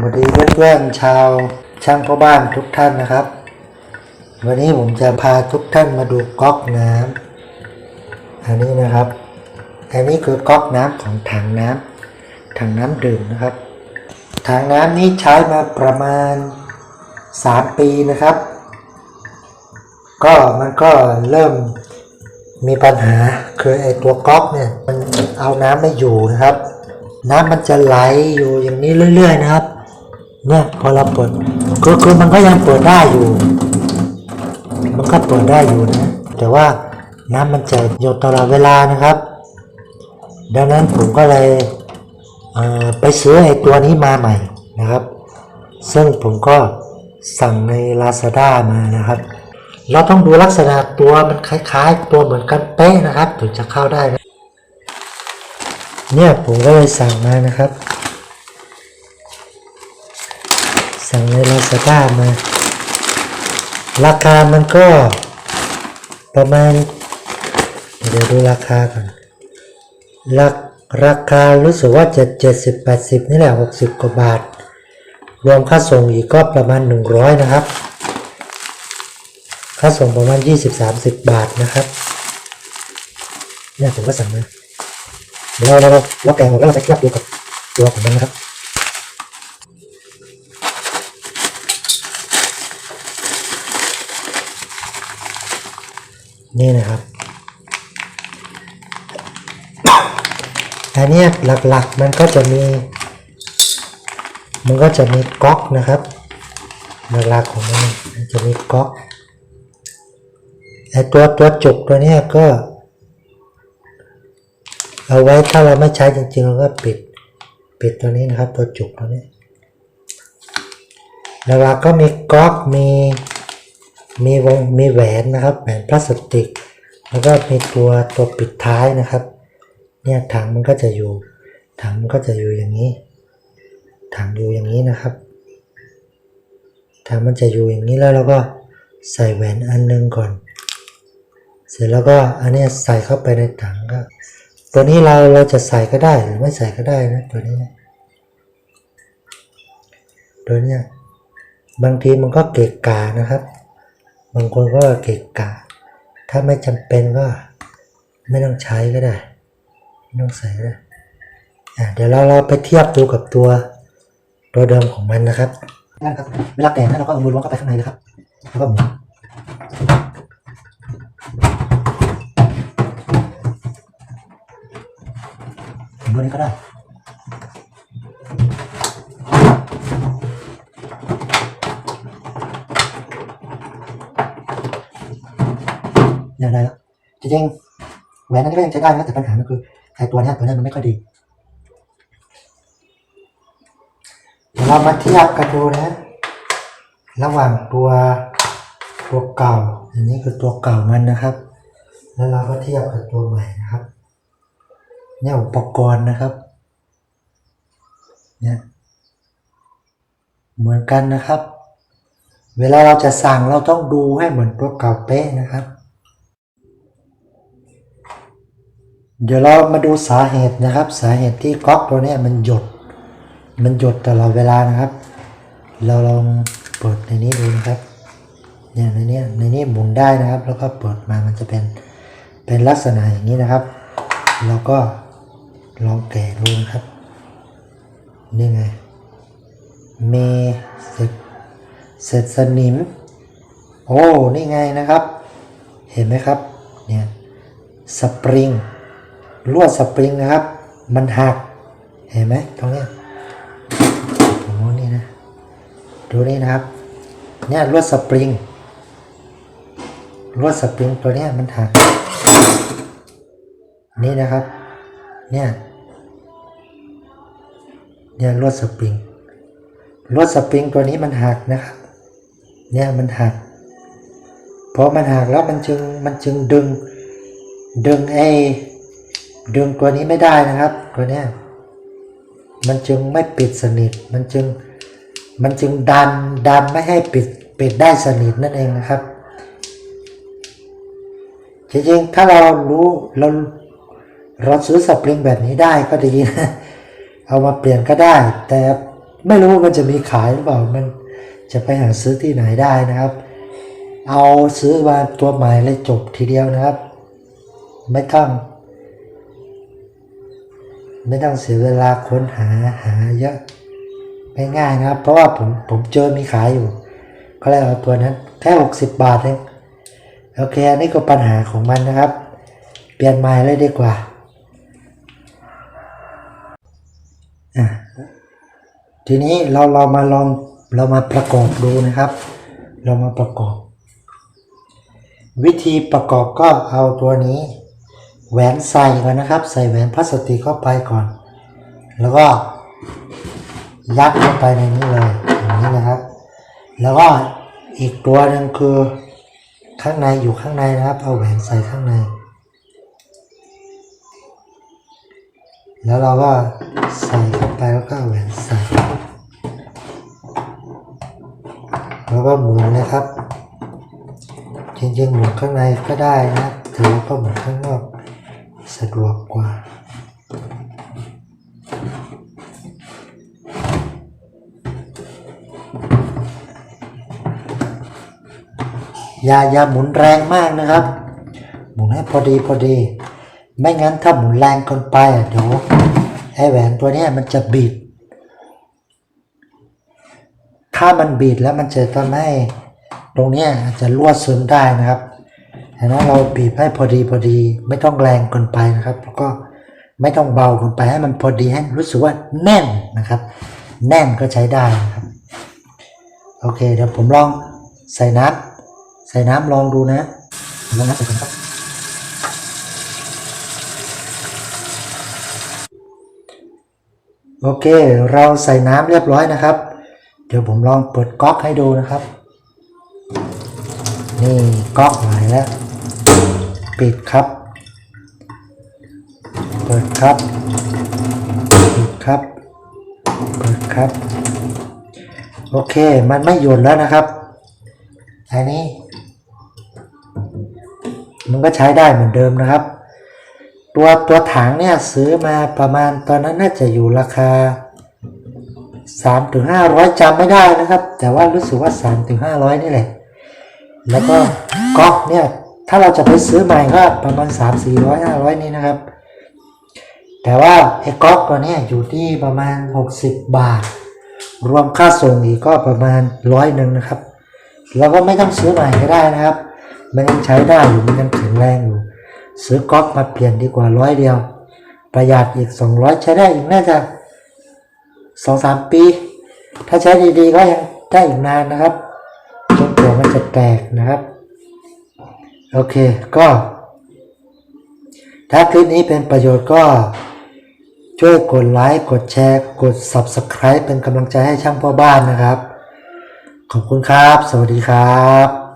สวัสดีเพื่อนๆชาวช่างพ่อบ้านทุกท่านนะครับ วันนี้ผมจะพาทุกท่านมาดูก๊อกน้ำอันนี้นะครับ อันนี้คือก๊อกน้ำของถังน้ำถังน้ำดื่มนะครับ ถังน้ำนี้ใช้มาประมาณ 3 ปีนะครับ ก็มันก็เริ่มมีปัญหาคือไอตัวก๊อกเนี่ยมันเอาน้ำไม่อยู่นะครับ น้ำมันจะไหลอยู่อย่างนี้เรื่อย ๆ นะครับ เนี่ยพอเราเปิดคือคือมันก็ยังเปิดได้อยู่ มันก็เปิดได้อยู่นะ แต่ว่าน้ำมันจะหยดตลอดเวลานะครับ ดังนั้นผมก็เลยเไปซื้อไอ้ตัวนี้มาใหม่นะครับ ซึ่งผมก็สั่งใน Lazada มานะครับ เราต้องดูลักษณะตัวมันคล้ายๆ ตัวเหมือนกันเป๊ะนะครับ ถึงจะเข้าได้นะเนี่ยผมก็เลยสั่งมานะครับ สั่งใน Lazada มา ราคามันก็ประมาณ เดี๋ยวดูราคาก่อนราราคารู้สึกว่าจะ70 80 นี่แหละ 60 กว่าบาท รวมค่าส่งอีกก็ประมาณ 100 นะครับ ค่าส่งประมาณ 20-30 บาทนะครับเนี่ยผมก็สั่งมาเดี๋ยวเราเราแกะออกแล้วเราไปเทียบดูกับตัวของมันนะครับ นี่นะครับ อันเนี้ยหลักๆมันก็จะมี มันก็จะมีก๊อกนะครับหลักๆของมันจะมีก๊อกไอตัวตัวจุกตัวนี้ก็ เอาไว้ถ้าเราไม่ใช้จริงๆเราก็ปิดปิดตัวนี้นะครับ ตัวจุกตัวนี้หลักๆก็มีก๊อกมี มีวงมีแหวนนะครับแหวนพลาสติก แล้วก็มีตัวตัวปิดท้ายนะครับ เนี่ยถังมันก็จะอยู่ ถังมันก็จะอยู่อย่างนี้ ถังอยู่อย่างนี้นะครับถังมันจะอยู่อย่างนี้แล้วเราก็ใส่แหวนอันหนึงก่อน เสร็จแล้วก็อันนี้ใส่เข้าไปในถังก็ตัวนี้เราเราจะใส่ก็ได้หรือไม่ใส่ก็ได้นะตัวนี้ตัวเนี้ยบางทีมันก็เกะกานะครับ บางคนก็เกะกะ ถ้าไม่จำเป็นก็ไม่ต้องใช้ก็ได้ ไม่ต้องใส่ก็ได้อะเดี๋ยวเราเราไปเทียบดูกับตัวตัวเดิมของมันนะครับนั่นครับเวลาแกะนะเราก็เอามือล้วงเข้าไปข้างในนะครับ แล้วก็หมุนหมุนตัวนี้ก็ได้ เนี่ยได้แล้วจริงๆแหวนนั้นก็ยังใช้ได้นะแต่ปัญหามันคือไอ้ตัวนี้ตัวนี้มันไม่ค่อยดีเดี๋ยวเรามาเทียบกันดูนะ ระหว่างตัวตัวเก่า อันนี้คือตัวเก่ามันนะครับ แล้วเราก็เทียบกับตัวใหม่นะครับ เนี่ยอุปกรณ์นะครับ เนี่ยเหมือนกันนะครับ เวลาเราจะสั่งเราต้องดูให้เหมือนตัวเก่าเป๊ะนะครับ เดี๋ยวเรามาดูสาเหตุนะครับ สาเหตุที่ก๊อกตัวนี้มันหยด มันหยดตลอดเวลานะครับ เราลองเปิดในนี้ดูนะครับเนี่ยในนี้ในนี้หมุนได้นะครับ แล้วก็เปิดมามันจะเป็นเป็นลักษณะอย่างนี้นะครับเราก็ลองแกะดูนะครับนี่ไงเมเสร็จเสร็จสนิม โอ้ นี่ไงนะครับ เห็นไหมครับ เนี่ย สปริง ลวดสปริงนะครับ มันหัก เห็นไหมตรงนี้โอ้นี่นะ ดูนี่นะครับ เนี่ยลวดสปริง ลวดสปริงตัวเนี้ยมันหัก นี่นะครับ เนี่ย เนี่ยลวดสปริง ลวดสปริงตัวนี้มันหักนะครับ เนี่ยมันหักพอมันหักแล้วมันจึงมันจึงดึงดึงไอ้ ดึงตัวนี้ไม่ได้นะครับ ตัวเนี้ยมันจึงไม่ปิดสนิท มันจึงมันจึงดันดันไม่ให้ปิดปิดได้สนิทนั่นเองนะครับ จริงๆ ถ้าเรารู้เราเราซื้อสปริงแบบนี้ได้ก็ดีนะเอามาเปลี่ยนก็ได้ แต่ไม่รู้มันจะมีขายหรือเปล่ามันจะไปหาซื้อที่ไหนได้นะครับ เอาซื้อมาตัวใหม่เลยจบทีเดียวนะครับ ไม่ต้อง ไม่ต้องเสียเวลาค้นหาหาเยอะง่ายๆนะครับ เพราะว่าผมผมเจอมีขายอยู่ ก็เลยเอาตัวนั้นแค่หกสิบบาทเองโอเคอันนี้ก็ปัญหาของมันนะครับ เปลี่ยนใหม่เลยดีกว่าอะทีนี้เราเรามาลองเรามาประกอบดูนะครับ เรามาประกอบ วิธีประกอบก็เอาตัวนี้ แหวนใส่ก่อนนะครับ ใส่แหวนพลาสติกเข้าไปก่อน แล้วก็ยัดเข้าไปในนี้เลยอย่างนี้นะครับ แล้วก็อีกตัวหนึ่งคือข้างในอยู่ข้างในนะครับ เอาแหวนใส่ข้างใน แล้วเราก็ใส่เข้าไปแล้วก็แหวนใส่ แล้วก็หมุนนะครับ จริงๆหมุนข้างในก็ได้นะถือว่าก็หมุนข้างนอก สะดวกกว่า อย่าอย่าหมุนแรงมากนะครับ หมุนให้พอดีพอดี ไม่งั้นถ้าหมุนแรงเกินไปอะเดี๋ยวไอ้แหวนตัวนี้มันจะบิด ถ้ามันบีดแล้วมันจะทำให้ตรงนี้อาจจะรั่วซึมได้นะครับ ดังนั้นเราบีบให้พอดีพอดี ไม่ต้องแรงเกินไปนะครับ แล้วก็ไม่ต้องเบาเกินไปให้มันพอดีให้รู้สึกว่าแน่นนะครับ แน่นก็ใช้ได้นะครับ โอเค เดี๋ยวผมลองใส่น้ำใส่น้ำลองดูนะลองน้ำใส่ก่อนครับโอเค เราใส่น้ำเรียบร้อยนะครับ เดี๋ยวผมลองเปิดก๊อกให้ดูนะครับ นี่ก๊อกหายแล้ว ปิดครับ เปิดครับ ปิดครับ เปิดครับ โอเค มันไม่หย่นแล้วนะครับ อันนี้ มันก็ใช้ได้เหมือนเดิมนะครับ ตัวตัวถังเนี่ยซื้อมาประมาณตอนนั้นน่าจะอยู่ราคาสามถึงห้าร้อยจำไม่ได้นะครับ แต่ว่ารู้สึกว่าสามถึงห้าร้อยนี่แหละ แล้วก็ก๊อกเนี่ย ถ้าเราจะไปซื้อใหม่ก็ประมาณสามสี่ร้อยห้าร้อยนี่นะครับ แต่ว่าไอ้ก๊อกตัวนี้อยู่ที่ประมาณหกสิบบาท รวมค่าส่งอีกก็ประมาณร้อยหนึ่งนะครับ เราก็ไม่ต้องซื้อใหม่ก็ได้นะครับ มันยังใช้ได้อยู่มันยังแข็งแรงอยู่ ซื้อก๊อกมาเปลี่ยนดีกว่าร้อยเดียว ประหยัดอีกสองร้อยใช้ได้อีกน่าจะสองสามปี ถ้าใช้ดีๆก็ยังได้อีกนานนะครับจนกว่ามันจะแตกนะครับ โอเคก็ ถ้าคลิปนี้เป็นประโยชน์ก็ช่วยกดไลค์กดแชร์กด Subscribe เป็นกำลังใจให้ช่างพ่อบ้านนะครับ ขอบคุณครับ สวัสดีครับ